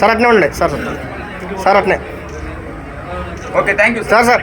Sir అట్నే ఉండే sir. Sir అట్నే. Okay thank you sir sir.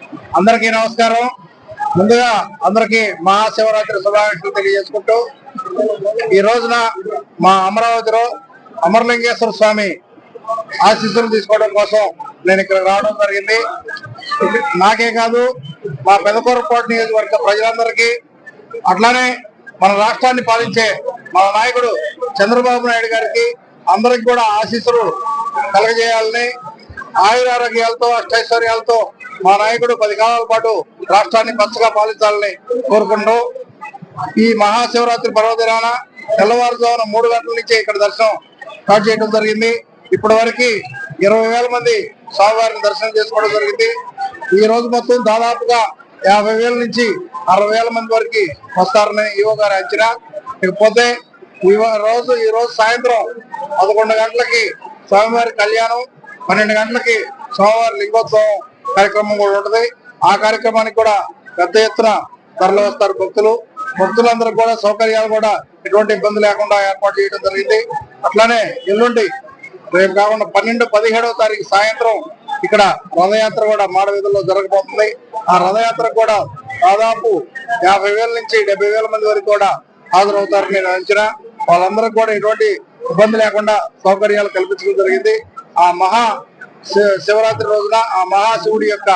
అందరికీ నమస్కారం. ముందుగా అందరికీ మహాశివరాత్రి శుభాకాంక్షలు తెలియజేసుకుంటూ ఈ రోజున మా అమరావతిలో అమరలింగేశ్వర స్వామి ఆశీస్సులు తీసుకోవడం కోసం నేను ఇక్కడ రావడం జరిగింది. నాకే కాదు మా పెదకూరపాటు నియోజకవర్గ ప్రజలందరికీ అట్లానే మన రాష్ట్రాన్ని పాలించే మన నాయకుడు చంద్రబాబు నాయుడు గారికి అందరికి కూడా ఆశీస్సులు కలగజేయాలని ఆయురారోగ్యాలతో అష్టైశ్వర్యాలతో మా నాయకుడు పది కాలాల పాటు రాష్ట్రాన్ని పచ్చగా పాలించాలని కోరుకుంటూ ఈ మహాశివరాత్రి పర్వదినాన తెల్లవారుజామున మూడు గంటల నుంచి ఇక్కడ దర్శనం స్టార్ట్ చేయడం జరిగింది. ఇప్పటి వరకు ఇరవై వేల మంది స్వామివారిని దర్శనం చేసుకోవడం జరిగింది. ఈ రోజు మొత్తం దాదాపుగా యాభై వేల నుంచి అరవై వేల మంది వరకు వస్తారని ఈవో గారు అంచనా. ఇకపోతే ఈ రోజు ఈ రోజు సాయంత్రం పదకొండు గంటలకి స్వామివారి కళ్యాణం పన్నెండు గంటలకి స్వామివారి లింగోత్సవం కార్యక్రమం కూడా ఉంటది. ఆ కార్యక్రమానికి కూడా పెద్ద ఎత్తున తరలి వస్తారు భక్తులు. భక్తులందరూ కూడా సౌకర్యాలు కూడా ఎటువంటి ఇబ్బంది లేకుండా ఏర్పాటు చేయడం జరిగింది. అట్లానే ఎల్లుండి రేపు కాకుండా పన్నెండు పదిహేడవ తారీఖు సాయంత్రం ఇక్కడ రథయాత్ర కూడా మాడవీధుల్లో జరగబోతుంది. ఆ రథయాత్ర కూడా దాదాపు యాభై వేల నుంచి డెబ్బై వేల మంది వరకు కూడా హాజరవుతారని నేను అంచనా. వాళ్ళందరూ కూడా ఎటువంటి ఇబ్బంది లేకుండా సౌకర్యాలు కల్పించడం జరిగింది. ఆ మహా శివరాత్రి రోజున ఆ మహాశివుడి యొక్క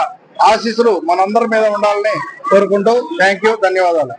ఆశీస్సులు మనందరి మీద ఉండాలని కోరుకుంటూ థ్యాంక్ యూ ధన్యవాదాలు.